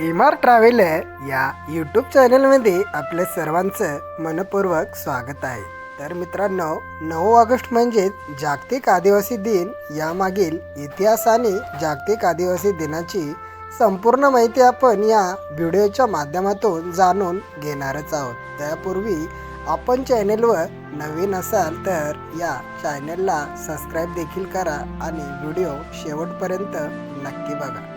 M traveller या YouTube चॅनलमध्ये आपल्या सर्वांचं मनपूर्वक स्वागत आहे. तर मित्रांनो नऊ ऑगस्ट म्हणजेच जागतिक आदिवासी दिन यामागील इतिहास आणि जागतिक आदिवासी दिनाची संपूर्ण माहिती आपण या व्हिडिओच्या माध्यमातून जाणून घेणारच आहोत. त्यापूर्वी आपण चॅनेलवर नवीन असाल तर या चॅनेलला सबस्क्राईब देखील करा आणि व्हिडिओ शेवटपर्यंत नक्की बघा.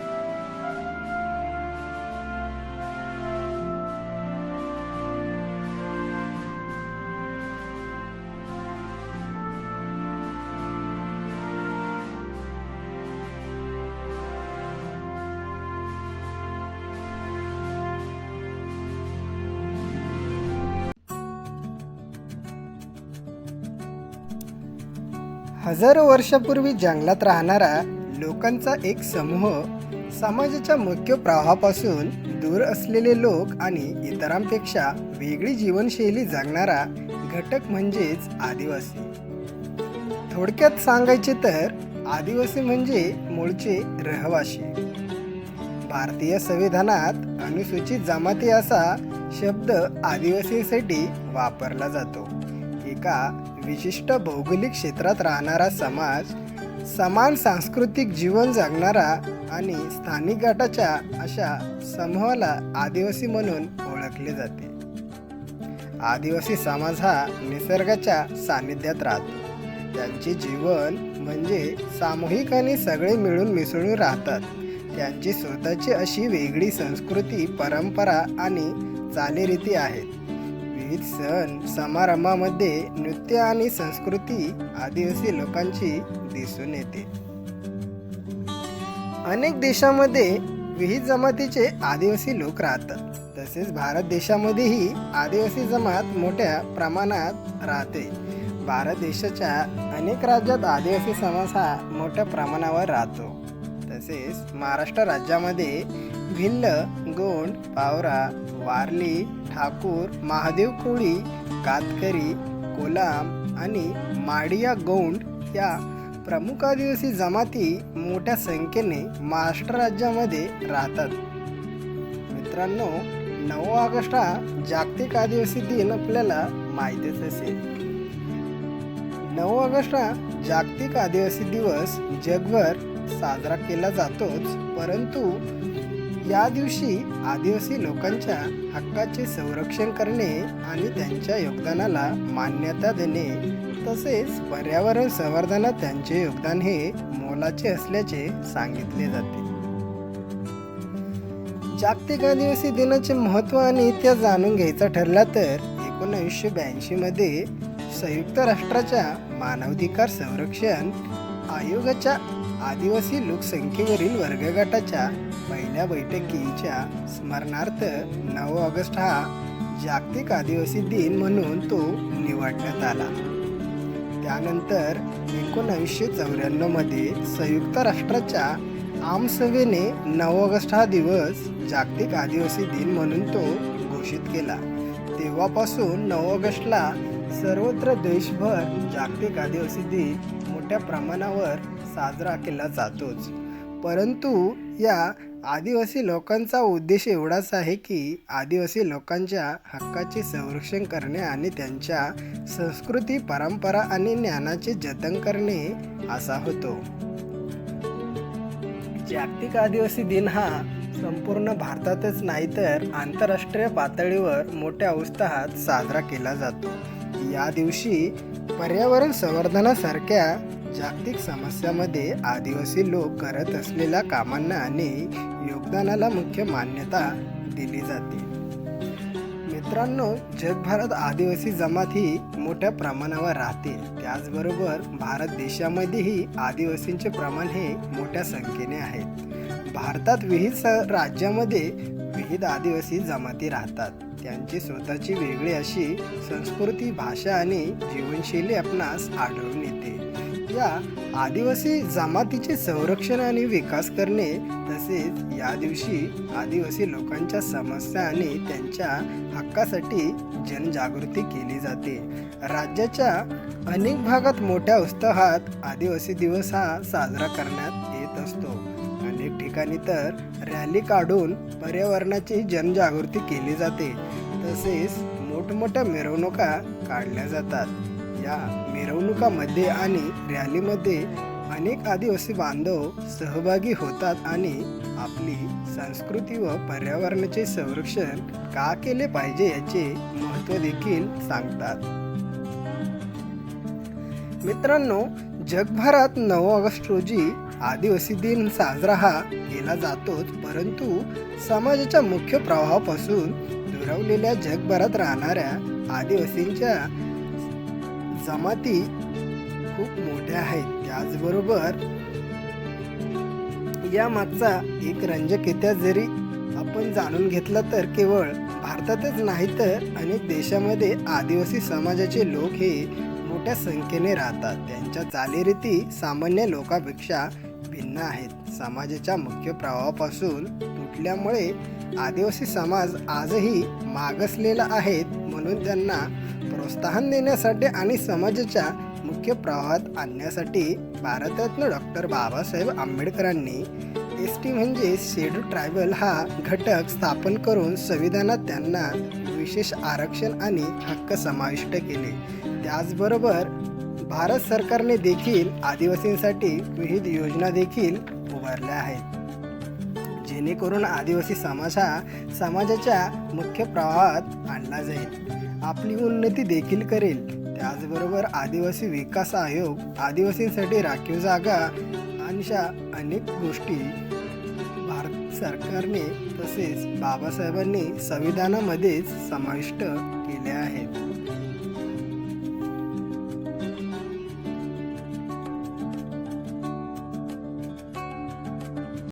हजारो वर्षापूर्वी जंगलात राहणारा लोकांचा एक समूह समाजाच्या मुख्य प्रवाहापासून दूर असलेले लोक आणि इतरांपेक्षा वेगळी जीवनशैली जगणारा घटक म्हणजेच आदिवासी. थोडक्यात सांगायचे तर आदिवासी म्हणजे मूळचे रहिवासी भारतीय संविधानात अनुसूचित जमाती असा शब्द आदिवासींसाठी वापरला जातो. एका विशिष्ट भौगोलिक क्षेत्रात राहणारा समाज समान सांस्कृतिक जीवन जगणारा आणि स्थानिक गटाच्या अशा समूहाला आदिवासी म्हणून ओळखले जाते. आदिवासी समाज हा निसर्गाच्या सानिध्यात राहतो. त्यांचे जीवन म्हणजे सामूहिक आणि सगळे मिळून मिसळून राहतात. त्यांची स्वतःची अशी वेगळी संस्कृती परंपरा आणि चालीरीती आहेत. विविध सण समारंभामध्ये नृत्य आणि संस्कृती आदिवासी लोकांची दिसून येते. अनेक देशामध्ये विविध जमातीचे आदिवासी लोक राहतात. तसेच भारत देशामध्येही आदिवासी जमात मोठ्या प्रमाणात राहते. भारत देशाच्या अनेक राज्यात आदिवासी समाज हा मोठ्या प्रमाणावर राहतो. तसेच महाराष्ट्र राज्यामध्ये भिल्ल गोंड पावरा वारली ठाकूर महादेव कोळी कातकरी कोलाम आणि माडिया गौंड या प्रमुख आदिवासी जमाती मोठ्या संख्येने महाराष्ट्र राज्यामध्ये राहतात. मित्रांनो नऊ ऑगस्ट हा जागतिक आदिवासी दिन आपल्याला माहितीच असेल. नऊ ऑगस्ट हा जागतिक आदिवासी दिवस. जगभर साजरा केला जातोच परंतु या दिवशी आदिवासी लोकांच्या हक्काचे संरक्षण करणे आणि त्यांच्या योगदानाला मान्यता देणे तसेच पर्यावरण संवर्धनात त्यांचे योगदान हे मोलाचे असल्याचे सांगितले जाते. जागतिक आदिवासी दिनाचे महत्त्व आणि इतिहास जाणून घ्यायचा ठरला तर एकोणीसशे ब्याऐंशी मध्ये संयुक्त राष्ट्राच्या मानवाधिकार संरक्षण आयोगाच्या आदिवासी लोकसंख्येवरील वर्गगटाच्या पहिल्या बैठकीच्या स्मरणार्थ नऊ ऑगस्ट हा जागतिक आदिवासी दिन म्हणून तो निवडण्यात आला. त्यानंतर एकोणावीसशे चौऱ्याण्णवमध्ये संयुक्त राष्ट्राच्या आमसभेने नऊ ऑगस्ट हा दिवस जागतिक आदिवासी दिन म्हणून तो घोषित केला. तेव्हापासून नऊ ऑगस्टला सर्वत्र देशभर जागतिक आदिवासी दिन मोठ्या प्रमाणावर साजरा केला जातोच. परंतु या आदिवासी लोकांचा उद्देश एवढाच आहे की आदिवासी लोकांच्या हक्काचे संरक्षण करणे आणि त्यांच्या संस्कृती परंपरा आणि ज्ञानाचे जतन करणे असा होतो. जागतिक आदिवासी दिन हा संपूर्ण भारतातच नाही तर आंतरराष्ट्रीय पातळीवर मोठ्या उत्साहात साजरा केला जातो. या दिवशी पर्यावरण संवर्धनासारख्या जागतिक समस्यामध्ये आदिवासी लोक करत असलेल्या कामांना आणि योगदानाला मुख्य मान्यता दिली जाते. मित्रांनो जगभरात आदिवासी जमात ही मोठ्या प्रमाणावर राहते. त्याचबरोबर भारत देशामध्येही आदिवासींचे प्रमाण हे मोठ्या संख्येने आहेत भारतात विविध राज्यामध्ये विविध आदिवासी जमाती राहतात. त्यांची स्वतःची वेगळी अशी संस्कृती भाषा आणि जीवनशैली आपणास आढळून येते. या आदिवासी जमातीचे संरक्षण आणि विकास करणे तसेच या दिवशी आदिवासी लोकांच्या समस्या आणि त्यांच्या हक्कासाठी जनजागृती केली जाते. राज्याच्या अनेक भागात मोठ्या उत्साहात आदिवासी दिवस हा साजरा करण्यात येत असतो. अनेक ठिकाणी ठिकाणी तर रॅली काढून पर्यावरणाची जनजागृती केली जाते. तसेच मोठमोठ्या मिरवणुका काढल्या जातात. या मिरवणुकामध्ये आणि रॅलीमध्ये अनेक आदिवासी बांधव सहभागी होतात आणि आपली संस्कृती व पर्यावरणाचे संरक्षण का केले पाहिजे याचे महत्त्व देखील सांगतात. मित्रांनो जगभरात नऊ ऑगस्ट रोजी आदिवासी दिन साजरा हा केला जातोच परंतु समाजाच्या मुख्य प्रवाहापासून दुरावलेल्या जगभरात राहणाऱ्या आदिवासींच्या जमाती खूप मोठ्या आहेत. त्याचबरोबर या मागचा एक रंजक इतिहास जरी आपण जाणून घेतला तर केवळ भारतातच नाही तर अनेक देशामध्ये आदिवासी समाजाचे लोक हे मोठ्या संख्येने राहतात. त्यांच्या चालीरीती सामान्य लोकांपेक्षा भिन्न आहेत. समाजाच्या मुख्य प्रवाहापासून तुटल्यामुळे आदिवासी समाज आजही मागासलेला आहेत म्हणून त्यांना प्रोत्साहन देण्यासाठी आणि समाजाच्या मुख्य प्रवाहात आणण्यासाठी भारतरत्न डॉक्टर बाबासाहेब आंबेडकरांनी एस टी म्हणजे शेड्यूल ट्रायबल हा घटक स्थापन करून संविधानात त्यांना विशेष आरक्षण आणि हक्क समाविष्ट केले. त्याचबरोबर भारत सरकारने देखील आदिवासींसाठी विविध योजना देखील उभारल्या आहेत. जेणेकरून आदिवासी समाज हा समाजाच्या मुख्य प्रवाहात आणला जाईल. आपली उन्नती देखील करेल. त्याचबरोबर आदिवासी विकास आयोग आदिवासींसाठी राखीव जागा अशा अनेक गोष्टी भारत सरकारने तसेच बाबासाहेबांनी संविधानामध्येच समाविष्ट केल्या आहेत.